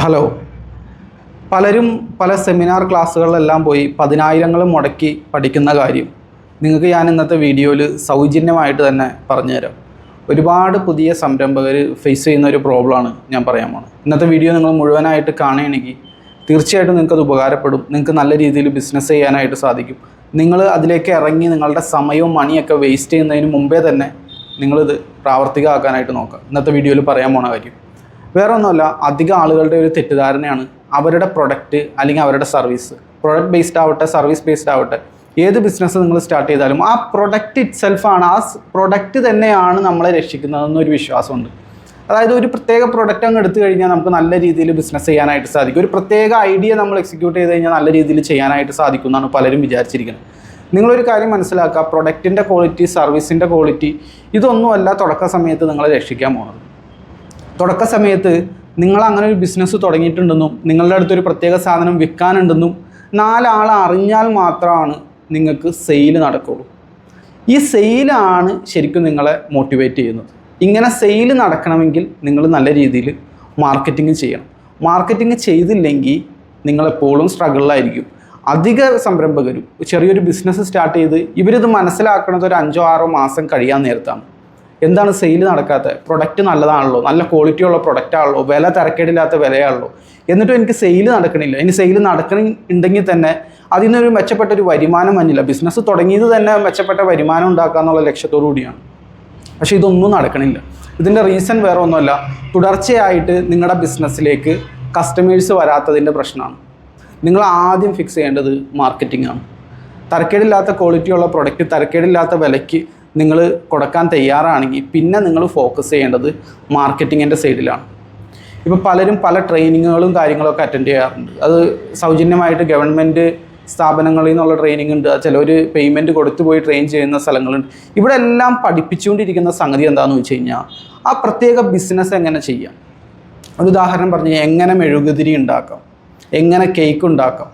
Hello പലരും പല seminar ക്ലാസ്സുകളിലെല്ലാം പോയി പതിനായിരങ്ങൾ മുടക്കി പഠിക്കുന്ന കാര്യം. നിങ്ങൾക്ക് ഞാൻ ഇന്നത്തെ വീഡിയോയിൽ സൗജന്യമായിട്ട് തന്നെ പറഞ്ഞുതരാം. ഒരുപാട് പുതിയ സംരംഭകർ ഫേസ് ചെയ്യുന്ന ഒരു പ്രോബ്ലമാണ് ഞാൻ പറയാൻ പോകുന്നത് ഇന്നത്തെ വീഡിയോ നിങ്ങൾ മുഴുവനായിട്ട് കാണുകയാണെങ്കിൽ തീർച്ചയായിട്ടും നിങ്ങൾക്കത് ഉപകാരപ്പെടും. നിങ്ങൾക്ക് നല്ല രീതിയിൽ ബിസിനസ് ചെയ്യാനായിട്ട് സാധിക്കും. നിങ്ങൾ അതിലേക്ക് ഇറങ്ങി നിങ്ങളുടെ സമയവും മണിയൊക്കെ വേസ്റ്റ് ചെയ്യുന്നതിന് മുമ്പേ തന്നെ നിങ്ങളിത് പ്രാവർത്തികമാക്കാനായിട്ട് നോക്കുക. ഇന്നത്തെ വീഡിയോയിൽ പറയാൻ പോണ കാര്യം. വേറെ ഒന്നുമല്ല അധികം ആളുകളുടെ ഒരു തെറ്റിദ്ധാരണയാണ് അവരുടെ പ്രൊഡക്റ്റ് അല്ലെങ്കിൽ അവരുടെ സർവീസ് പ്രൊഡക്റ്റ് ബേസ്ഡ് ആവട്ടെ സർവീസ് ബേസ്ഡ് ആവട്ടെ ഏത് ബിസിനസ് നിങ്ങൾ സ്റ്റാർട്ട് ചെയ്താലും ആ പ്രൊഡക്റ്റ് സെൽഫാണ് ആ പ്രൊഡക്റ്റ് തന്നെയാണ് നമ്മളെ രക്ഷിക്കുന്നതെന്നൊരു വിശ്വാസമുണ്ട്. അതായത് ഒരു പ്രത്യേക പ്രൊഡക്റ്റ് അങ്ങ് എടുത്തു കഴിഞ്ഞാൽ നമുക്ക് നല്ല രീതിയിൽ ബിസിനസ് ചെയ്യാനായിട്ട് സാധിക്കും. ഒരു പ്രത്യേക ഐഡിയ നമ്മൾ എക്സിക്യൂട്ട് ചെയ്ത് കഴിഞ്ഞാൽ നല്ല രീതിയിൽ ചെയ്യാനായിട്ട് സാധിക്കും എന്നാണ് പലരും വിചാരിച്ചിരിക്കുന്നത്. നിങ്ങളൊരു കാര്യം മനസ്സിലാക്കുക പ്രൊഡക്റ്റിന്റെ ക്വാളിറ്റി സർവീസിന്റെ ക്വാളിറ്റി ഇതൊന്നുമല്ല തുടക്ക സമയത്ത് നിങ്ങളെ രക്ഷിക്കാൻ പോകുന്നത് തുടക്ക സമയത്ത് നിങ്ങൾ അങ്ങനെ ഒരു ബിസിനസ് തുടങ്ങിയിട്ടുണ്ടെന്നും നിങ്ങളുടെ അടുത്തൊരു പ്രത്യേക സാധനം വിൽക്കാനുണ്ടെന്നും നാലാൾ അറിഞ്ഞാൽ മാത്രമാണ് നിങ്ങൾക്ക് സെയിൽ നടക്കുള്ളൂ ഈ സെയിലാണ് ശരിക്കും നിങ്ങളെ മോട്ടിവേറ്റ് ചെയ്യുന്നത്. ഇങ്ങനെ സെയിൽ നടക്കണമെങ്കിൽ നിങ്ങൾ നല്ല രീതിയിൽ മാർക്കറ്റിംഗ് ചെയ്യണം. മാർക്കറ്റിംഗ് ചെയ്തില്ലെങ്കിൽ നിങ്ങളെപ്പോഴും സ്ട്രഗിളിലായിരിക്കും അധിക സംരംഭകരും ചെറിയൊരു ബിസിനസ് സ്റ്റാർട്ട് ചെയ്ത് ഇവരിത് മനസ്സിലാക്കുന്നത് ഒരു അഞ്ചോ ആറോ മാസം കഴിയാൻ നേരത്താണ്. എന്താണ് സെയിൽ നടക്കാത്തത് പ്രൊഡക്റ്റ് നല്ലതാണല്ലോ നല്ല ക്വാളിറ്റി ഉള്ള പ്രൊഡക്റ്റ് ആണല്ലോ വില തിരക്കേടില്ലാത്ത വിലയാണല്ലോ. എന്നിട്ടും എനിക്ക് സെയിൽ നടക്കണില്ല. ഇനി സെയിൽ നടക്കണമെങ്കിൽ തന്നെ അതിൽ നിന്നൊരു മെച്ചപ്പെട്ട ഒരു വരുമാനം വന്നില്ല. ബിസിനസ് തുടങ്ങിയത് തന്നെ മെച്ചപ്പെട്ട വരുമാനം ഉണ്ടാക്കുക എന്നുള്ള ലക്ഷ്യത്തോടു കൂടിയാണ്. പക്ഷേ ഇതൊന്നും നടക്കണില്ല. ഇതിന്റെ റീസൺ വേറെ ഒന്നുമല്ല. തുടർച്ചയായിട്ട് നിങ്ങളുടെ ബിസിനസ്സിലേക്ക് കസ്റ്റമേഴ്സ് വരാത്തതിന്റെ പ്രശ്നമാണ്. നിങ്ങൾ ആദ്യം ഫിക്സ് ചെയ്യേണ്ടത് മാർക്കറ്റിംഗ് ആണ്. തരക്കേടില്ലാത്ത ക്വാളിറ്റിയുള്ള പ്രൊഡക്റ്റ് തരക്കേടില്ലാത്ത വിലയ്ക്ക് നിങ്ങൾ കൊടുക്കാൻ തയ്യാറാണെങ്കിൽ പിന്നെ നിങ്ങൾ ഫോക്കസ് ചെയ്യേണ്ടത് മാർക്കറ്റിങ്ങിന്റെ സൈഡിലാണ്. ഇപ്പോൾ പലരും പല ട്രെയിനിങ്ങുകളും കാര്യങ്ങളൊക്കെ അറ്റൻഡ് ചെയ്യാറുണ്ട്. അത് സൗജന്യമായിട്ട് ഗവൺമെന്റ് സ്ഥാപനങ്ങളിൽ നിന്നുള്ള ട്രെയിനിങ് ഉണ്ട്. ചിലർ പേയ്മെന്റ് കൊടുത്തു പോയി ട്രെയിൻ ചെയ്യുന്ന സ്ഥലങ്ങളുണ്ട്. ഇവിടെ എല്ലാം പഠിപ്പിച്ചുകൊണ്ടിരിക്കുന്ന സംഗതി എന്താണെന്ന് വെച്ച് കഴിഞ്ഞാൽ ആ പ്രത്യേക ബിസിനസ് എങ്ങനെ ചെയ്യാം? ഒരു ഉദാഹരണം പറഞ്ഞു എങ്ങനെ മെഴുകുതിരി ഉണ്ടാക്കാം? എങ്ങനെ കേക്ക് ഉണ്ടാക്കാം?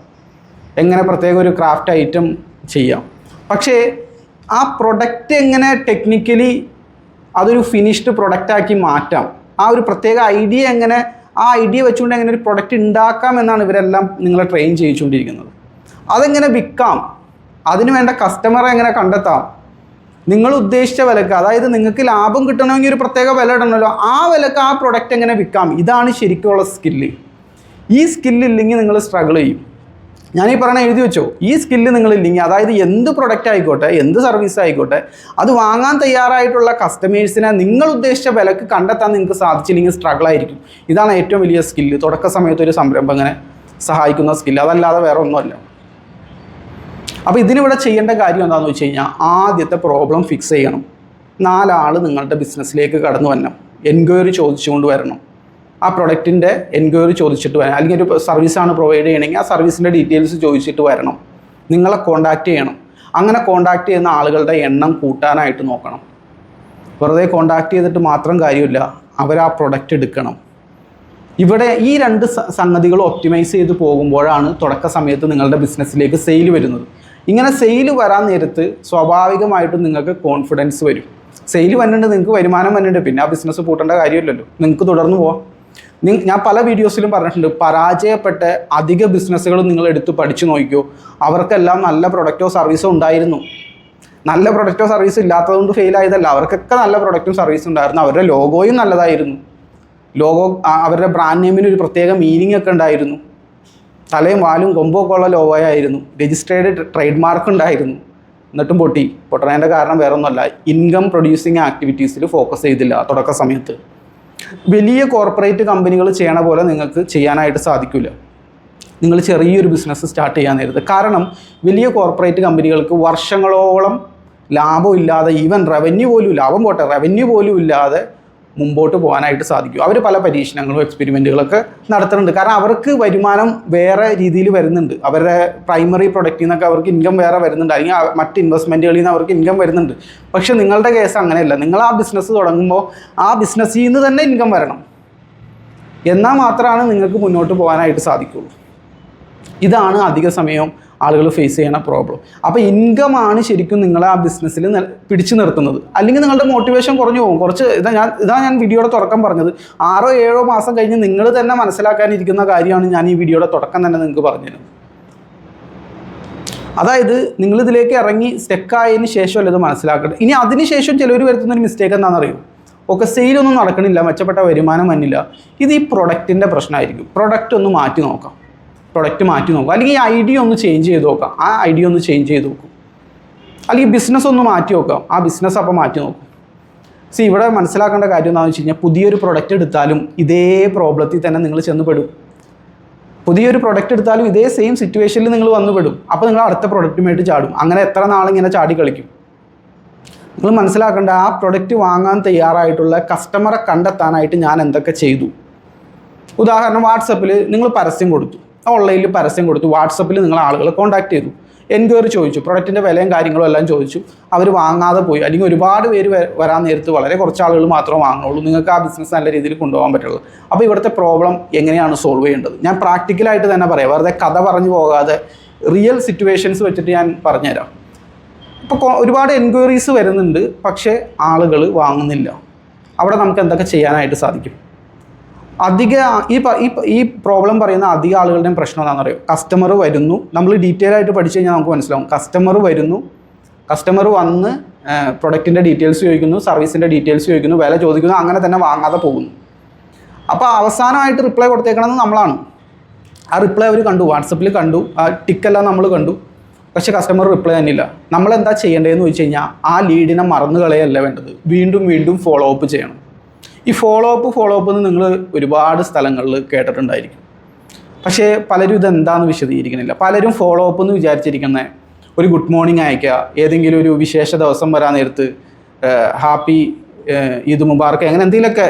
എങ്ങനെ പ്രത്യേക ഒരു ക്രാഫ്റ്റ് ഐറ്റം ചെയ്യാം? പക്ഷേ ആ പ്രൊഡക്റ്റ് എങ്ങനെ ടെക്നിക്കലി അതൊരു ഫിനിഷ്ഡ് പ്രൊഡക്റ്റാക്കി മാറ്റാം. ആ ഒരു പ്രത്യേക ഐഡിയ എങ്ങനെ ആ ഐഡിയ വെച്ചുകൊണ്ട് എങ്ങനെ ഒരു പ്രൊഡക്റ്റ് ഉണ്ടാക്കാം എന്നാണ് ഇവരെല്ലാം നിങ്ങളെ ട്രെയിൻ ചെയ്യിച്ചുകൊണ്ടിരിക്കുന്നത് അതെങ്ങനെ വിൽക്കാം? അതിന് വേണ്ട കസ്റ്റമറെ എങ്ങനെ കണ്ടെത്താം? നിങ്ങൾ ഉദ്ദേശിച്ച വിലക്ക് അതായത് നിങ്ങൾക്ക് ലാഭം കിട്ടണമെങ്കിൽ ഒരു പ്രത്യേക വില ഇടണമല്ലോ ആ വിലക്ക് ആ പ്രൊഡക്റ്റ് എങ്ങനെ വിൽക്കാം? ഇതാണ് ശരിക്കുള്ള സ്കില്ല് ഈ സ്കില്ലില്ലെങ്കിൽ നിങ്ങൾ സ്ട്രഗിൾ ചെയ്യും. ഈ പറഞ്ഞ എഴുതി വെച്ചോ. ഈ സ്കില്ല് നിങ്ങളില്ലെങ്കിൽ അതായത് എന്ത് പ്രൊഡക്റ്റ് ആയിക്കോട്ടെ എന്ത് സർവീസ് ആയിക്കോട്ടെ അത് വാങ്ങാൻ തയ്യാറായിട്ടുള്ള കസ്റ്റമേഴ്സിനെ നിങ്ങൾ ഉദ്ദേശിച്ച വിലക്ക് കണ്ടെത്താൻ നിങ്ങൾക്ക് സാധിച്ചില്ലെങ്കിൽ സ്ട്രഗിൾ ആയിരിക്കും. ഇതാണ് ഏറ്റവും വലിയ സ്കില്ല് തുടക്ക സമയത്ത് ഒരു സംരംഭകനെ സഹായിക്കുന്ന സ്കില്ല് അതല്ലാതെ വേറെ ഒന്നുമല്ല. അപ്പോൾ ഇതിനിവിടെ ചെയ്യേണ്ട കാര്യം എന്താണെന്ന് വെച്ച് കഴിഞ്ഞാൽ ആദ്യത്തെ പ്രോബ്ലം ഫിക്സ് ചെയ്യണം. നാലാൾ നിങ്ങളുടെ ബിസിനസ്സിലേക്ക് കടന്നു വരണം. എൻക്വയറി ചോദിച്ചുകൊണ്ട് വരണം. ആ പ്രൊഡക്റ്റിന്റെ എൻക്വയറി ചോദിച്ചിട്ട് വരണം. അല്ലെങ്കിൽ ഒരു സർവീസാണ് പ്രൊവൈഡ് ചെയ്യണമെങ്കിൽ ആ സർവീസിന്റെ ഡീറ്റെയിൽസ് ചോദിച്ചിട്ട് വരണം. നിങ്ങളെ കോണ്ടാക്ട് ചെയ്യണം. അങ്ങനെ കോണ്ടാക്ട് ചെയ്യുന്ന ആളുകളുടെ എണ്ണം കൂട്ടാനായിട്ട് നോക്കണം. വെറുതെ കോണ്ടാക്ട് ചെയ്തിട്ട് മാത്രം കാര്യമില്ല. അവർ ആ പ്രൊഡക്റ്റ് എടുക്കണം. ഇവിടെ ഈ രണ്ട് സംഗതികൾ ഒപ്റ്റിമൈസ് ചെയ്ത് പോകുമ്പോഴാണ് തുടക്ക സമയത്ത് നിങ്ങളുടെ ബിസിനസ്സിലേക്ക് സെയിൽ വരുന്നത്. ഇങ്ങനെ സെയിൽ വരാൻ നേരത്ത് സ്വാഭാവികമായിട്ടും നിങ്ങൾക്ക് കോൺഫിഡൻസ് വരും. സെയിൽ വന്നിട്ട് നിങ്ങൾക്ക് വരുമാനം വന്നിട്ട് പിന്നെ ആ ബിസിനസ് പൂട്ടേണ്ട കാര്യമില്ലല്ലോ. നിങ്ങൾക്ക് തുടർന്ന് പോവാം. ഞാൻ പല വീഡിയോസിലും പറഞ്ഞിട്ടുണ്ട് പരാജയപ്പെട്ട അധിക ബിസിനസ്സുകളും നിങ്ങൾ എടുത്ത് പഠിച്ചു നോക്കിയോ അവർക്കെല്ലാം നല്ല പ്രൊഡക്റ്റോ സർവീസോ ഉണ്ടായിരുന്നു. നല്ല പ്രൊഡക്റ്റോ സർവീസോ ഇല്ലാത്തതുകൊണ്ട് ഫെയിൽ ആയതല്ല. അവർക്കൊക്കെ നല്ല പ്രൊഡക്റ്റും സർവീസും ഉണ്ടായിരുന്നു. അവരുടെ ലോഗോയും നല്ലതായിരുന്നു. ലോഗോ അവരുടെ ബ്രാൻഡ് നെയിമിന് ഒരു പ്രത്യേക മീനിങ് ഒക്കെ ഉണ്ടായിരുന്നു. തലയും വാലും കൊമ്പൊക്കെ ഉള്ള ലോഗോ ലോഗോയായിരുന്നു രജിസ്ട്രേഡ് ട്രേഡ് മാർക്ക് ഉണ്ടായിരുന്നു. എന്നിട്ടും പൊട്ടി. പൊട്ടണതിന്റെ കാരണം വേറെ ഒന്നുമല്ല ഇൻകം പ്രൊഡ്യൂസിങ് ആക്ടിവിറ്റീസിൽ ഫോക്കസ് ചെയ്തില്ല. തുടക്ക സമയത്ത്. വലിയ കോർപ്പറേറ്റ് കമ്പനികൾ ചെയ്യണ പോലെ നിങ്ങൾക്ക് ചെയ്യാനായിട്ട് സാധിക്കില്ല നിങ്ങൾ ചെറിയൊരു ബിസിനസ് സ്റ്റാർട്ട് ചെയ്യാൻ നേരത്ത്. കാരണം വലിയ കോർപ്പറേറ്റ് കമ്പനികൾക്ക് വർഷങ്ങളോളം ലാഭം ഇല്ലാതെ ഈവൻ റവന്യൂ പോലും ലാഭം പോട്ടെ റവന്യൂ പോലും ഇല്ലാതെ മുമ്പോട്ട് പോകാനായിട്ട് സാധിക്കും. അവർ പല പരീക്ഷണങ്ങളും എക്സ്പെരിമെന്റുകളൊക്കെ നടത്തുന്നുണ്ട്. കാരണം അവർക്ക് വരുമാനം വേറെ രീതിയിൽ വരുന്നുണ്ട്. അവരുടെ പ്രൈമറി പ്രൊഡക്റ്റിൽ നിന്നൊക്കെ അവർക്ക് ഇൻകം വേറെ വരുന്നുണ്ട്. അല്ലെങ്കിൽ മറ്റ് ഇൻവെസ്റ്റ്മെന്റുകളിൽ നിന്ന് അവർക്ക് ഇൻകം വരുന്നുണ്ട്. പക്ഷേ നിങ്ങളുടെ കേസ് അങ്ങനെയല്ല. നിങ്ങൾ ആ ബിസിനസ് തുടങ്ങുമ്പോൾ ആ ബിസിനസ്സിൽ നിന്ന് തന്നെ ഇൻകം വരണം. എന്നാൽ മാത്രമാണ് നിങ്ങൾക്ക് മുന്നോട്ട് പോകാനായിട്ട് സാധിക്കുള്ളൂ ഇതാണ് അധിക സമയവും ആളുകൾ ഫേസ് ചെയ്യണ പ്രോബ്ലം അപ്പോൾ ഇൻകം ആണ് ശരിക്കും നിങ്ങളെ ആ ബിസിനസ്സിൽ പിടിച്ചു നിർത്തുന്നത്. അല്ലെങ്കിൽ നിങ്ങളുടെ മോട്ടിവേഷൻ കുറഞ്ഞു പോകും. കുറച്ച് ഇതാ ഞാൻ ഇതാ ഞാൻ വീഡിയോയുടെ തുടക്കം പറഞ്ഞത്. ആറോ ഏഴോ മാസം കഴിഞ്ഞ് നിങ്ങൾ തന്നെ മനസ്സിലാക്കാനിരിക്കുന്ന കാര്യമാണ് ഞാൻ ഈ വീഡിയോയുടെ തുടക്കം തന്നെ നിങ്ങൾക്ക് പറഞ്ഞത് അതായത് നിങ്ങൾ ഇതിലേക്ക് ഇറങ്ങി സ്റ്റെക്കായതിന് ശേഷമല്ല ഇത് മനസ്സിലാക്കേണ്ടത്? ഇനി അതിനുശേഷം ചിലർ വരുത്തുന്ന ഒരു മിസ്റ്റേക്ക് എന്താണെന്നറിയോ? ഒക്കെ സെയിലൊന്നും നടക്കണില്ല. മെച്ചപ്പെട്ട വരുമാനം വന്നില്ല. ഇത് ഈ പ്രൊഡക്റ്റിന്റെ പ്രശ്നമായിരിക്കും. പ്രൊഡക്റ്റ് ഒന്ന് മാറ്റി നോക്കാം. പ്രൊഡക്റ്റ് മാറ്റി നോക്കുക. അല്ലെങ്കിൽ ഈ ഐഡിയ ഒന്ന് ചേഞ്ച് ചെയ്ത് നോക്കാം. ആ ഐഡിയ ഒന്ന് ചേഞ്ച് ചെയ്ത് നോക്കും. അല്ലെങ്കിൽ ബിസിനസ് ഒന്ന് മാറ്റി നോക്കാം. ആ ബിസിനസ് അപ്പോൾ മാറ്റി നോക്കും. സി ഇവിടെ മനസ്സിലാക്കേണ്ട കാര്യം എന്താണെന്ന് വെച്ച് കഴിഞ്ഞാൽ പുതിയൊരു പ്രൊഡക്റ്റ് എടുത്താലും ഇതേ പ്രോബ്ലത്തിൽ തന്നെ നിങ്ങൾ ചെന്ന് പെടും പുതിയൊരു പ്രൊഡക്റ്റ് എടുത്താലും ഇതേ സെയിം സിറ്റുവേഷനിൽ നിങ്ങൾ വന്നു പെടും അപ്പോൾ നിങ്ങൾ അടുത്ത പ്രൊഡക്റ്റുമായിട്ട് ചാടും. അങ്ങനെ എത്ര നാളിങ്ങനെ ചാടി കളിക്കും. നിങ്ങൾ മനസ്സിലാക്കേണ്ട ആ പ്രൊഡക്റ്റ് വാങ്ങാൻ തയ്യാറായിട്ടുള്ള കസ്റ്റമറെ കണ്ടെത്താനായിട്ട് ഞാൻ എന്തൊക്കെ ചെയ്തു? ഉദാഹരണം വാട്സപ്പിൽ നിങ്ങൾ പരസ്യം കൊടുത്തു. ഓൺലൈനിൽ പരസ്യം കൊടുത്തു. വാട്സപ്പിൽ നിങ്ങൾ ആളുകളെ കോൺടാക്ട് ചെയ്തു. എൻക്വയറി ചോദിച്ചു. പ്രൊഡക്റ്റിന്റെ വിലയും കാര്യങ്ങളും എല്ലാം ചോദിച്ചു. അവർ വാങ്ങാതെ പോയി. അല്ലെങ്കിൽ ഒരുപാട് പേര് വരാൻ നേരത്ത് വളരെ കുറച്ച് ആളുകൾ മാത്രമേ വാങ്ങുള്ളൂ നിങ്ങൾക്ക് ആ ബിസിനസ് നല്ല രീതിയിൽ കൊണ്ടുപോകാൻ പറ്റുള്ളൂ. അപ്പോൾ ഇവിടുത്തെ പ്രോബ്ലം എങ്ങനെയാണ് സോൾവ് ചെയ്യേണ്ടത്? ഞാൻ പ്രാക്ടിക്കലായിട്ട് തന്നെ പറയാം. വെറുതെ കഥ പറഞ്ഞു പോകാതെ റിയൽ സിറ്റുവേഷൻസ് വെച്ചിട്ട് ഞാൻ പറഞ്ഞുതരാം. ഇപ്പോൾ ഒരുപാട് എൻക്വയറീസ് വരുന്നുണ്ട്. പക്ഷേ ആളുകൾ വാങ്ങുന്നില്ല. അവിടെ നമുക്ക് എന്തൊക്കെ ചെയ്യാനായിട്ട് സാധിക്കും? അധിക ഈ ഈ പ്രോബ്ലം പറയുന്ന അധിക ആളുകളുടെയും പ്രശ്നം എന്താണെന്ന് അറിയോ? കസ്റ്റമർ വരുന്നു. നമ്മൾ ഡീറ്റെയിൽ ആയിട്ട് പഠിച്ചു കഴിഞ്ഞാൽ നമുക്ക് മനസ്സിലാവും. കസ്റ്റമർ വരുന്നു. കസ്റ്റമർ വന്ന് പ്രൊഡക്റ്റിന്റെ ഡീറ്റെയിൽസ് ചോദിക്കുന്നു സർവീസിന്റെ ഡീറ്റെയിൽസ് ചോദിക്കുന്നു വില ചോദിക്കുന്നു അങ്ങനെ തന്നെ വാങ്ങാതെ പോകുന്നു. അപ്പോൾ അവസാനമായിട്ട് റിപ്ലൈ കൊടുത്തേക്കണത് നമ്മളാണ്. ആ റിപ്ലൈ അവർ കണ്ടു. വാട്സപ്പിൽ കണ്ടു. ആ ടിക്കെല്ലാം നമ്മൾ കണ്ടു. പക്ഷേ കസ്റ്റമർ റിപ്ലൈ തന്നില്ല. നമ്മൾ എന്താ ചെയ്യേണ്ടതെന്ന് വെച്ച് കഴിഞ്ഞാൽ ആ ലീഡിനെ മറന്നു കളയല്ല വേണ്ടത്. വീണ്ടും വീണ്ടും ഫോളോ അപ്പ് ചെയ്യണം. ഈ ഫോളോ അപ്പ് ഫോളോ അപ്പ് എന്ന് നിങ്ങൾ ഒരുപാട് സ്ഥലങ്ങളിൽ കേട്ടിട്ടുണ്ടായിരിക്കും. പക്ഷേ പലരും ഇതെന്താന്ന് വിശദീകരിക്കുന്നില്ല പലരും ഫോളോ അപ്പ് എന്ന് വിചാരിച്ചിരിക്കുന്ന ഒരു ഗുഡ് മോർണിംഗ് അയക്കുക ഏതെങ്കിലും ഒരു വിശേഷ ദിവസം വരാൻ നേരത്ത് ഹാപ്പി ഈദ് മുബാർക്ക് അങ്ങനെ എന്തെങ്കിലുമൊക്കെ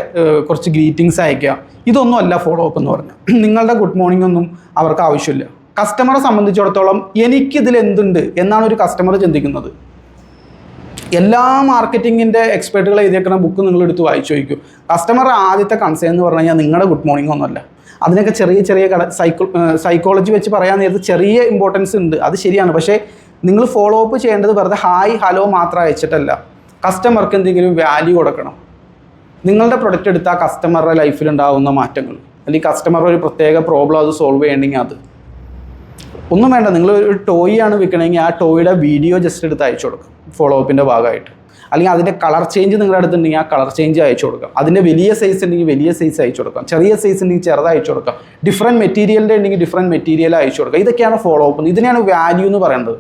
കുറച്ച് ഗ്രീറ്റിങ്സ് അയക്കുക ഇതൊന്നും അല്ല ഫോളോ അപ്പ് എന്ന് പറഞ്ഞാൽ നിങ്ങളുടെ ഗുഡ് മോർണിംഗ് ഒന്നും അവർക്ക് ആവശ്യമില്ല. കസ്റ്റമറെ സംബന്ധിച്ചിടത്തോളം എനിക്കിതിൽ എന്തുണ്ട് എന്നാണ് ഒരു കസ്റ്റമർ ചിന്തിക്കുന്നത്. എല്ലാ മാർക്കറ്റിങ്ങിന്റെ എക്സ്പേർട്ടുകൾ എഴുതിയേക്കുന്ന ബുക്ക് നിങ്ങൾ എടുത്ത് വായിച്ചു നോക്കൂ കസ്റ്റമർ ആദ്യത്തെ കൺസേൺ എന്ന് പറഞ്ഞു കഴിഞ്ഞാൽ നിങ്ങളുടെ ഗുഡ് മോർണിംഗ് ഒന്നുമല്ല. അതിനൊക്കെ ചെറിയ ചെറിയ കട സൈക്കോ സൈക്കോളജി വെച്ച് പറയാൻ നേരത്ത് ചെറിയ ഇമ്പോർട്ടൻസ് ഉണ്ട്. അത് ശരിയാണ്. പക്ഷേ നിങ്ങൾ ഫോളോ അപ്പ് ചെയ്യേണ്ടത് വെറുതെ ഹായ് ഹലോ മാത്രം അയച്ചിട്ടല്ല. കസ്റ്റമർക്ക് എന്തെങ്കിലും വാല്യൂ കൊടുക്കണം. നിങ്ങളുടെ പ്രൊഡക്റ്റ് എടുത്താൽ കസ്റ്റമറുടെ ലൈഫിൽ ഉണ്ടാകുന്ന മാറ്റങ്ങൾ. അല്ലെങ്കിൽ കസ്റ്റമറുടെ ഒരു പ്രത്യേക പ്രോബ്ലം അത് സോൾവ് ചെയ്യണമെങ്കിൽ അത്. ഒന്നും വേണ്ട നിങ്ങൾ ഒരു ടോയ് ആണ് വിൽക്കണമെങ്കിൽ ആ ടോയുടെ വീഡിയോ ജസ്റ്റ് എടുത്ത് അയച്ചു കൊടുക്കും ഫോളോ അപ്പിന്റെ ഭാഗമായിട്ട്. അല്ലെങ്കിൽ അതിന്റെ കളർ ചേഞ്ച് നിങ്ങളുടെ അടുത്തുണ്ടെങ്കിൽ ആ കളർ ചേഞ്ച് അയച്ചു കൊടുക്കാം. അതിന്റെ വലിയ സൈസ് ഉണ്ടെങ്കിൽ വലിയ സൈസ് അയച്ചു കൊടുക്കാം. ചെറിയ സൈസ് ഉണ്ടെങ്കിൽ ചെറുത് അയച്ചു കൊടുക്കാം. ഡിഫറെന്റ് മെറ്റീരിയലിന്റെ ഉണ്ടെങ്കിൽ ഡിഫറെന്റ് മെറ്റീരിയൽ അയച്ചു കൊടുക്കാം. ഇതൊക്കെയാണ് ഫോളോ അപ്പ് ഇതിനെയാണ് വാല്യൂ എന്ന് പറയുന്നത്.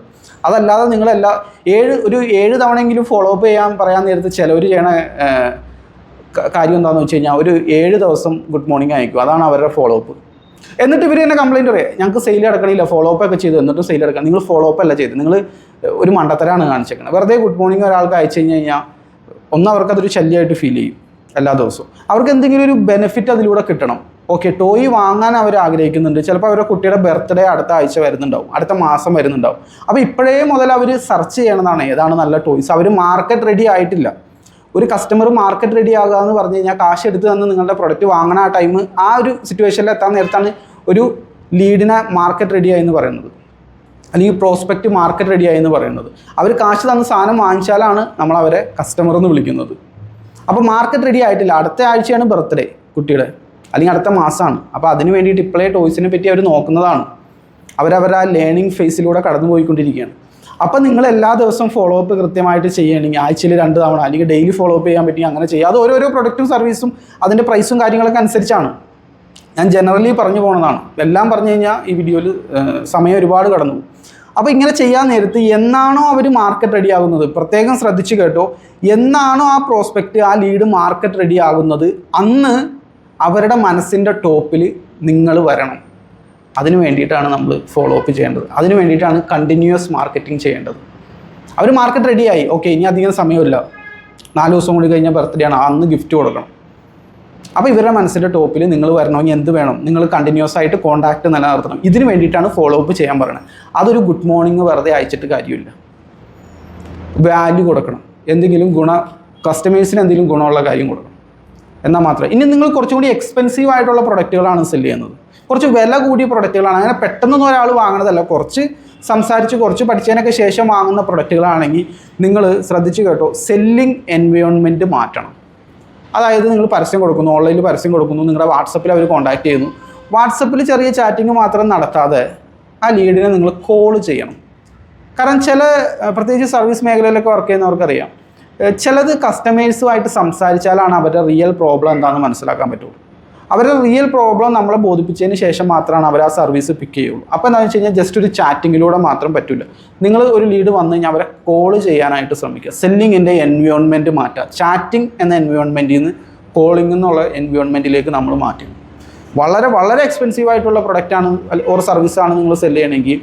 അതല്ലാതെ നിങ്ങളെല്ലാ ഏഴ് ഒരു ഏഴ് തവണയെങ്കിലും ഫോളോ അപ്പ് ചെയ്യാൻ പറയാൻ നേരത്ത് ചിലവർ ചെയ്യണ കാര്യം എന്താണെന്ന് വെച്ച് കഴിഞ്ഞാൽ ഒരു ഏഴ് ദിവസം ഗുഡ് മോർണിംഗ് അയക്കും. അതാണ് അവരുടെ ഫോളോ അപ്പ് എന്നിട്ട് ഇവർ തന്നെ കംപ്ലൈന്റ് പറയാം ഞങ്ങൾക്ക് സെയിൽ അടക്കണില്ല ഫോളോ അപ്പ് ഒക്കെ ചെയ്തു എന്നിട്ട് സെയിൽ അടക്കണം നിങ്ങൾ ഫോളോ അപ്പ് അല്ല ചെയ്ത് നിങ്ങൾ ഒരു മണ്ടത്തരാണ് കാണിച്ചേക്കുന്നത് വെറുതെ ഗുഡ് മോർണിംഗ് ഒരാൾക്ക് അയച്ചു കഴിഞ്ഞ് കഴിഞ്ഞാൽ ഒന്ന് അവർക്ക് അതൊരു ശല്യമായിട്ട് ഫീൽ ചെയ്യും എല്ലാ ദിവസവും. അവർക്ക് എന്തെങ്കിലും ഒരു ബെനിഫിറ്റ് അതിലൂടെ കിട്ടണം. ഓക്കെ ടോയ് വാങ്ങാൻ അവർ ആഗ്രഹിക്കുന്നുണ്ട്. ചിലപ്പോൾ അവരുടെ കുട്ടിയുടെ ബർത്ത്ഡേ അടുത്ത ആഴ്ച വരുന്നുണ്ടാവും. അടുത്ത മാസം വരുന്നുണ്ടാവും. അപ്പോൾ ഇപ്പോഴേ മുതൽ അവർ സെർച്ച് ചെയ്യണതാണ് ഏതാണ് നല്ല ടോയ്സ് അവർ മാർക്കറ്റ് റെഡി ആയിട്ടില്ല. ഒരു കസ്റ്റമർ മാർക്കറ്റ് റെഡി ആകുക എന്ന് പറഞ്ഞു കഴിഞ്ഞാൽ കാശ് എടുത്ത് തന്ന് നിങ്ങളുടെ പ്രൊഡക്റ്റ് വാങ്ങണ ആ ടൈം ആ ഒരു സിറ്റുവേഷനിൽ എത്താൻ നേരത്താണ് ഒരു ലീഡിനെ മാർക്കറ്റ് റെഡി ആയി എന്ന് പറയുന്നത്. അല്ലെങ്കിൽ പ്രോസ്പെക്റ്റ് മാർക്കറ്റ് റെഡി ആയി എന്ന് പറയുന്നത്. അവർ കാശ് തന്ന് സാധനം വാങ്ങിച്ചാലാണ് നമ്മൾ അവരെ കസ്റ്റമർ എന്ന് വിളിക്കുന്നത്. അപ്പോൾ മാർക്കറ്റ് റെഡി ആയിട്ടില്ല. അടുത്ത ആഴ്ചയാണ് ബർത്ത്ഡേ കുട്ടിയുടെ. അല്ലെങ്കിൽ അടുത്ത മാസമാണ് അപ്പോൾ അതിന് വേണ്ടിയിട്ട് ഇപ്പോഴേ ടോയ്സിനെ പറ്റി അവർ നോക്കുന്നതാണ്. അവരവരാ ആ ലേണിംഗ് ഫേസിലൂടെ കടന്നു പോയിക്കൊണ്ടിരിക്കുകയാണ് അപ്പോൾ നിങ്ങൾ എല്ലാ ദിവസവും ഫോളോ അപ്പ് കൃത്യമായിട്ട് ചെയ്യണമെങ്കിൽ ആഴ്ചയിൽ രണ്ട് തവണ അല്ലെങ്കിൽ ഡെയിലി ഫോളോ അപ്പ് ചെയ്യാൻ പറ്റി അങ്ങനെ ചെയ്യുക അത് ഓരോരോ പ്രൊഡക്റ്റും സർവീസും അതിന്റെ പ്രൈസും കാര്യങ്ങളൊക്കെ അനുസരിച്ചാണ്. ഞാൻ ജനറലി പറഞ്ഞു പോകുന്നതാണ് എല്ലാം പറഞ്ഞു കഴിഞ്ഞാൽ ഈ വീഡിയോയിൽ സമയം ഒരുപാട് കടന്നു. അപ്പോൾ ഇങ്ങനെ ചെയ്യാൻ നേരത്ത് എന്നാണോ അവർ മാർക്കറ്റ് റെഡി ആകുന്നത് പ്രത്യേകം ശ്രദ്ധിച്ച് കേട്ടോ. എന്നാണോ ആ പ്രോസ്പെക്റ്റ് ആ ലീഡ് മാർക്കറ്റ് റെഡി ആകുന്നത് അന്ന് അവരുടെ മനസ്സിന്റെ ടോപ്പിൽ നിങ്ങൾ വരണം. അതിന് വേണ്ടിയിട്ടാണ് നമ്മൾ ഫോളോ അപ്പ് ചെയ്യേണ്ടത്. അതിന് വേണ്ടിയിട്ടാണ് കണ്ടിന്യൂസ് മാർക്കറ്റിംഗ് ചെയ്യേണ്ടത്. അവർ മാർക്കറ്റ് റെഡിയായി ഓക്കെ ഇനി അധികം സമയമില്ല. നാല് ദിവസം കൂടി കഴിഞ്ഞാൽ ബർത്ത്ഡേ ആണ്. അന്ന് ഗിഫ്റ്റ് കൊടുക്കണം. അപ്പോൾ ഇവരുടെ മനസ്സിന്റെ ടോപ്പിൽ നിങ്ങൾ വരണമെങ്കിൽ എന്ത് വേണം? നിങ്ങൾ കണ്ടിന്യൂസ് ആയിട്ട് കോൺടാക്റ്റ് നിലനിർത്തണം. ഇതിന് വേണ്ടിയിട്ടാണ് ഫോളോ അപ്പ് ചെയ്യാൻ പറയുന്നത്. അതൊരു ഗുഡ് മോർണിംഗ് വെറുതെ അയച്ചിട്ട് കാര്യമില്ല. വാല്യൂ കൊടുക്കണം. എന്തെങ്കിലും ഗുണ കസ്റ്റമേഴ്സിന് എന്തെങ്കിലും ഗുണമുള്ള കാര്യം കൊടുക്കണം. എന്നാൽ മാത്രം ഇനി നിങ്ങൾ കുറച്ചും കൂടി എക്സ്പെൻസീവ് ആയിട്ടുള്ള പ്രൊഡക്റ്റുകളാണ് സെൽ ചെയ്യുന്നത്. കുറച്ച് വില കൂടിയ പ്രൊഡക്റ്റുകളാണ് അങ്ങനെ പെട്ടെന്നൊന്നും ഒരാൾ വാങ്ങണതല്ല കുറച്ച് സംസാരിച്ച് കുറച്ച് പഠിച്ചതിനൊക്കെ ശേഷം വാങ്ങുന്ന പ്രൊഡക്റ്റുകളാണെങ്കിൽ നിങ്ങൾ ശ്രദ്ധിച്ച് കേട്ടോ സെല്ലിംഗ് എൻവയോൺമെന്റ് മാറ്റണം. അതായത് നിങ്ങൾ പരസ്യം കൊടുക്കുന്നു ഓൺലൈനിൽ പരസ്യം കൊടുക്കുന്നു നിങ്ങളുടെ വാട്സപ്പിൽ അവർ കോൺടാക്ട് ചെയ്യുന്നു. വാട്സപ്പിൽ ചെറിയ ചാറ്റിംഗ് മാത്രം നടത്താതെ ആ ലീഡിനെ നിങ്ങൾ കോൾ ചെയ്യണം. കാരണം ചില പ്രത്യേകിച്ച് സർവീസ് മേഖലയിലൊക്കെ വർക്ക് ചെയ്യുന്നവർക്കറിയാം. ചിലത് കസ്റ്റമേഴ്സുമായിട്ട് സംസാരിച്ചാലാണ് അവരുടെ റിയൽ പ്രോബ്ലം എന്താണെന്ന് മനസ്സിലാക്കാൻ പറ്റുള്ളൂ. അവരുടെ റിയൽ പ്രോബ്ലം നമ്മളെ ബോധിപ്പിച്ചതിന് ശേഷം മാത്രമാണ് അവർ ആ സർവീസ് പിക്ക് ചെയ്യുള്ളൂ. അപ്പോൾ എന്താണെന്ന് വെച്ച് കഴിഞ്ഞാൽ ജസ്റ്റ് ഒരു ചാറ്റിങ്ങിലൂടെ മാത്രം പറ്റില്ല നിങ്ങൾ ഒരു ലീഡ് വന്നു കഴിഞ്ഞാൽ അവരെ കോൾ ചെയ്യാനായിട്ട് ശ്രമിക്കുക. സെല്ലിങ്ങിന്റെ എൻവയോൺമെന്റ് മാറ്റുക ചാറ്റിംഗ് എന്ന എൻവയോൺമെന്റിൽ നിന്ന് കോളിംഗ് എന്നുള്ള എൻവയോൺമെന്റിലേക്ക് നമ്മൾ മാറ്റും. വളരെ വളരെ എക്സ്പെൻസീവ് ആയിട്ടുള്ള പ്രൊഡക്റ്റാണ് ഓർ സർവീസാണ് നിങ്ങൾ സെൽ ചെയ്യണമെങ്കിൽ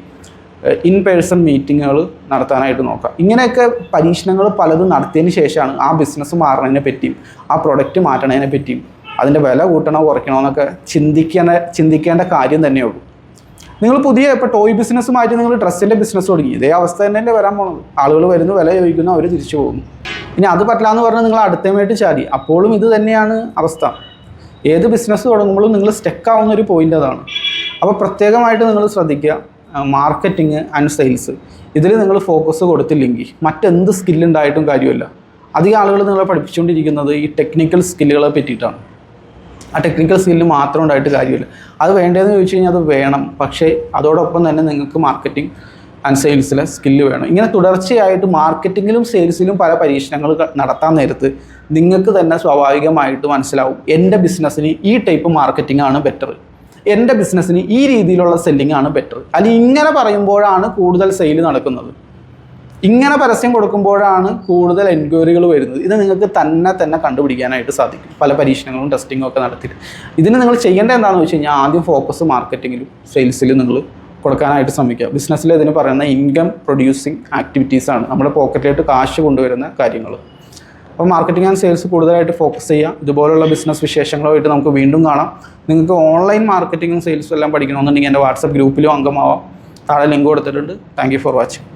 ഇൻ പേഴ്സൺ മീറ്റിങ്ങുകൾ നടത്താനായിട്ട് നോക്കുക. ഇങ്ങനെയൊക്കെ പരീക്ഷണങ്ങൾ പലതും നടത്തിയതിന് ശേഷമാണ് ആ ബിസിനസ് മാറുന്നതിനെ പറ്റിയും ആ പ്രൊഡക്റ്റ് മാറ്റണതിനെ പറ്റിയും അതിന്റെ വില കൂട്ടണോ കുറയ്ക്കണോ എന്നൊക്കെ ചിന്തിക്കേണ്ട ചിന്തിക്കേണ്ട കാര്യം തന്നെയുള്ളൂ. നിങ്ങൾ പുതിയ ഇപ്പോൾ ടോയ് ബിസിനസ് മാറ്റി നിങ്ങൾ ഡ്രസ്സിന്റെ ബിസിനസ് തുടങ്ങി. ഇതേ അവസ്ഥ തന്നെയല്ലേ വരാൻ പോകുന്നത് ആളുകൾ വരുന്നു വില ചോദിക്കുന്നു അവർ തിരിച്ചു പോകുന്നു. ഇനി അത് പറ്റില്ല എന്ന് പറഞ്ഞാൽ നിങ്ങൾ അടുത്തമായിട്ട് ചാടി. അപ്പോഴും ഇത് തന്നെയാണ് അവസ്ഥ. ഏത് ബിസിനസ് തുടങ്ങുമ്പോഴും നിങ്ങൾ സ്റ്റക്ക് ആവുന്ന ഒരു പോയിന്റ് അതാണ്. അപ്പോൾ പ്രത്യേകമായിട്ട് നിങ്ങൾ ശ്രദ്ധിക്കുക മാർക്കറ്റിംഗ് ആൻഡ് സെയിൽസ് ഇതിൽ നിങ്ങൾ ഫോക്കസ് കൊടുത്തില്ലെങ്കിൽ മറ്റെന്ത് സ്കില്ലുണ്ടായിട്ടും കാര്യമില്ല. അധികം ആളുകൾ നിങ്ങളെ പഠിപ്പിച്ചുകൊണ്ടിരിക്കുന്നത് ഈ ടെക്നിക്കൽ സ്കില്ലുകളെ പറ്റിയിട്ടാണ്. ആ ടെക്നിക്കൽ സ്കില്ല് മാത്രം ഉണ്ടായിട്ട് കാര്യമില്ല. അത് വേണ്ടതെന്ന് ചോദിച്ചു കഴിഞ്ഞാൽ അത് വേണം. പക്ഷേ അതോടൊപ്പം തന്നെ നിങ്ങൾക്ക് മാർക്കറ്റിംഗ് ആൻഡ് സെയിൽസിലെ സ്കില്ല് വേണം. ഇങ്ങനെ തുടർച്ചയായിട്ട് മാർക്കറ്റിങ്ങിലും സെയിൽസിലും പല പരീക്ഷണങ്ങൾ നടത്താൻ നേരത്ത് നിങ്ങൾക്ക് തന്നെ സ്വാഭാവികമായിട്ട് മനസ്സിലാവും എന്റെ ബിസിനസ്സിന് ഈ ടൈപ്പ് മാർക്കറ്റിംഗ് ആണ് ബെറ്റർ എന്റെ ബിസിനസ്സിന് ഈ രീതിയിലുള്ള സെല്ലിംഗ് ആണ് ബെറ്റർ അല്ലെങ്കിൽ ഇങ്ങനെ പറയുമ്പോഴാണ് കൂടുതൽ സെയിൽ നടക്കുന്നത്. ഇങ്ങനെ പരസ്യം കൊടുക്കുമ്പോഴാണ് കൂടുതൽ എൻക്വയറികൾ വരുന്നത്. ഇത് നിങ്ങൾക്ക് തന്നെ തന്നെ കണ്ടുപിടിക്കാനായിട്ട് സാധിക്കും. പല പരീക്ഷണങ്ങളും ടെസ്റ്റിങ്ങും ഒക്കെ നടത്തിയിട്ട്. ഇതിന് നിങ്ങൾ ചെയ്യേണ്ട എന്താണെന്ന് വെച്ച് കഴിഞ്ഞാൽ ആദ്യം ഫോക്കസ് മാർക്കറ്റിങ്ങിലും സെയിൽസിലും നിങ്ങൾ കൊടുക്കാനായിട്ട് ശ്രമിക്കുക. ബിസിനസ്സിൽ ഇതിന് പറയുന്ന ഇൻകം പ്രൊഡ്യൂസിങ് ആക്ടിവിറ്റീസാണ് നമ്മുടെ പോക്കറ്റിലേക്ക് കാശ് കൊണ്ടുവരുന്ന കാര്യങ്ങൾ. അപ്പോൾ മാർക്കറ്റിംഗ് ആൻഡ് സെയിൽസ് കൂടുതലായിട്ട് ഫോക്കസ് ചെയ്യുക. ഇതുപോലുള്ള ബിസിനസ് വിശേഷങ്ങളുമായിട്ട് നമുക്ക് വീണ്ടും കാണാം. നിങ്ങൾക്ക് ഓൺലൈൻ മാർക്കറ്റിംഗും സെയിൽസും എല്ലാം പഠിക്കണമെന്നുണ്ടെങ്കിൽ എന്റെ വാട്സപ്പ് ഗ്രൂപ്പിലും അംഗമാവാം. താഴെ ലിങ്ക് കൊടുത്തിട്ടുണ്ട്. Thank for watching